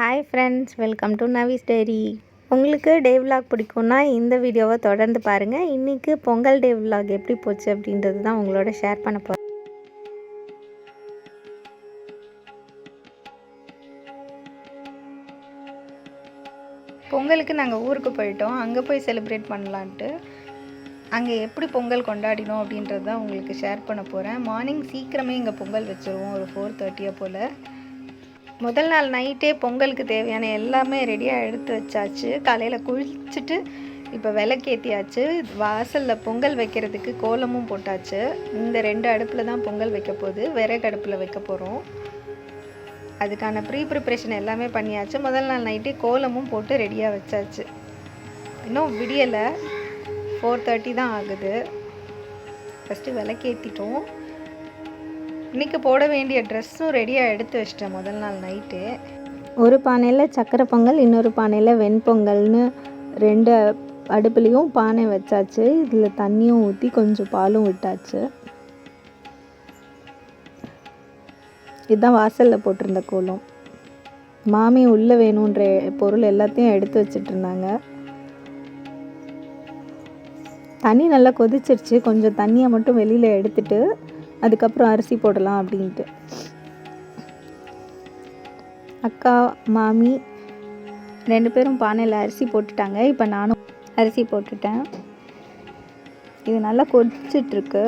Hi friends welcome to Navis diary உங்களுக்கு day vlog பிடிக்கும்னா இந்த வீடியோவை தொடர்ந்து பாருங்கள் இன்றைக்கி பொங்கல் டே விலாக் எப்படி போச்சு அப்படின்றது தான் உங்களோட ஷேர் பண்ண போகிறேன் பொங்கலுக்கு நாங்கள் ஊருக்கு போயிட்டோம். அங்கே போய் செலிப்ரேட் பண்ணலான்ட்டு. அங்கே எப்படி பொங்கல் கொண்டாடினோம் அப்படின்றது தான் உங்களுக்கு ஷேர் பண்ண போகிறேன் மார்னிங் சீக்கிரமே இங்கே பொங்கல் வச்சுருவோம். ஒரு ஃபோர் தேர்ட்டியை போல். முதல் நாள் நைட்டே பொங்கலுக்கு தேவையான எல்லாமே ரெடியாக எடுத்து வச்சாச்சு. காலையில் குளிச்சுட்டு இப்போ விளக்கேற்றியாச்சு வாசலில் பொங்கல் வைக்கிறதுக்கு கோலமும் போட்டாச்சு. இந்த ரெண்டு அடுப்பில் தான் பொங்கல் வைக்க போகுது. விறகு அடுப்பில் வைக்க போகிறோம் அதுக்கான ப்ரீ ப்ரிப்ரேஷன் எல்லாமே பண்ணியாச்சு. முதல் நாள் நைட்டே கோலமும் போட்டு ரெடியாக வச்சாச்சு. இன்னும் விடியலை. ஃபோர் தேர்ட்டி தான் ஆகுது. ஃபஸ்ட்டு விளக்கேற்றிட்டோம் இன்றைக்கி போட வேண்டிய ட்ரெஸ்ஸும் ரெடியாக எடுத்து வச்சிட்டேன் முதல் நாள் நைட்டு ஒரு பானையில் சக்கரை பொங்கல் இன்னொரு பானையில் வெண்பொங்கல்னு ரெண்டு அடுப்புலேயும் பானை வச்சாச்சு. இதில் தண்ணியும் ஊற்றி கொஞ்சம் பாலும் விட்டாச்சு. இதுதான் வாசலில் போட்டிருந்த கோலம். மாமி உள்ளே வேணுன்ற பொருள் எல்லாத்தையும் எடுத்து வச்சிட்ருந்தாங்க தண்ணி நல்லா கொதிச்சிருச்சு. கொஞ்சம் தண்ணியை மட்டும் வெளியில் எடுத்துட்டு அதுக்கப்புறம் அரிசி போடலாம் அப்படின்ட்டு. அக்கா மாமி ரெண்டு பேரும் பானையில் அரிசி போட்டுட்டாங்க. இப்போ நானும் அரிசி போட்டுட்டேன். இது நல்லா கொதிச்சிட்ருக்கு.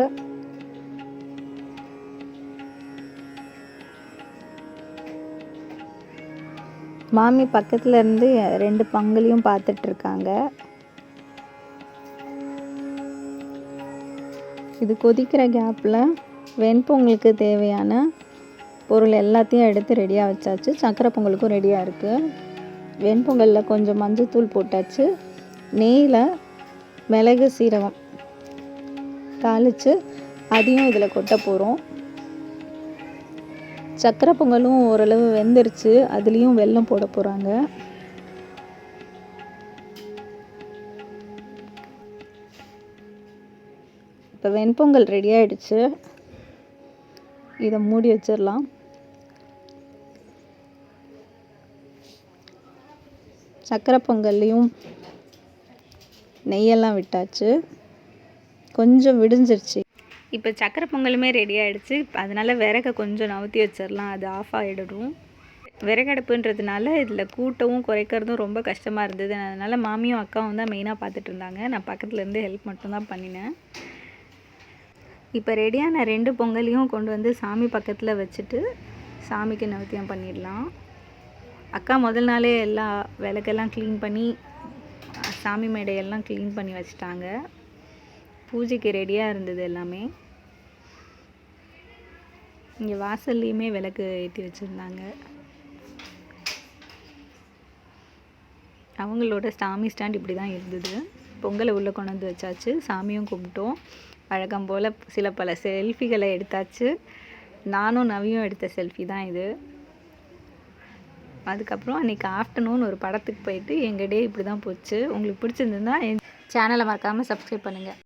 மாமி பக்கத்தில் இருந்து ரெண்டு பங்குலையும் பார்த்துட்ருக்காங்க இது கொதிக்கிற கேப்பில் வெண்பொங்கலுக்கு தேவையான பொருள் எல்லாத்தையும் எடுத்து ரெடியாக வச்சாச்சு. சக்கரை பொங்கலுக்கும் ரெடியாக இருக்குது வெண்பொங்கலில் கொஞ்சம் மஞ்சத்தூள் போட்டாச்சு. நெய்யில் மிளகு சீரகம் தாளித்து அதையும் இதில் கொட்ட போகிறோம் சக்கரை பொங்கலும் ஓரளவு வெந்துருச்சு. அதுலேயும் வெல்லம் போட போகிறாங்க இப்போ வெண்பொங்கல் ரெடி ஆகிடுச்சு இதை மூடி வச்சிடலாம். சக்கரை பொங்கல்லையும் நெய்யெல்லாம் விட்டாச்சு. கொஞ்சம் விடிஞ்சிருச்சு. இப்போ சக்கரை பொங்கலுமே ரெடி ஆகிடுச்சு அதனால் விறகை கொஞ்சம் நவுத்தி வச்சிடலாம். அது ஆஃப் ஆகிடும் விறகடுப்புன்றதுனால இதில் கூட்டவும் குறைக்கிறதும் ரொம்ப கஷ்டமாக இருந்தது. அதனால் மாமியும் அக்காவும் தான் மெயினாக பார்த்துட்டு இருந்தாங்க. நான் பக்கத்துலேருந்து ஹெல்ப் மட்டும்தான் பண்ணினேன். இப்போ ரெடியான ரெண்டு பொங்கலையும் கொண்டு வந்து சாமி பக்கத்தில் வச்சுட்டு சாமிக்கு நவத்தியம் பண்ணிடலாம். அக்கா முதல் நாளே எல்லா விளக்கெல்லாம் க்ளீன் பண்ணி சாமி மேடையெல்லாம் க்ளீன் பண்ணி வச்சுட்டாங்க. பூஜைக்கு ரெடியாக இருந்தது எல்லாமே. இங்கே வாசல்லையுமே விளக்கு ஏற்றி வச்சுருந்தாங்க. அவங்களோட சாமி ஸ்டாண்ட் இப்படி தான் இருந்தது. பொங்கலை உள்ளே கொண்டு வந்து வச்சாச்சு. சாமியும் கும்பிட்டோம். வழக்கம் போல் சில பல செல்ஃபிகளை எடுத்தாச்சு. நானும் நவியும் எடுத்த செல்ஃபி தான் இது. அதுக்கப்புறம் அன்றைக்கி ஆஃப்டர்நூன் ஒரு படத்துக்கு போயிட்டு எங்கள் டே இப்படி தான் போச்சு. உங்களுக்கு பிடிச்சிருந்துன்னா என் சேனலை மறக்காமல் சப்ஸ்கிரைப் பண்ணுங்கள்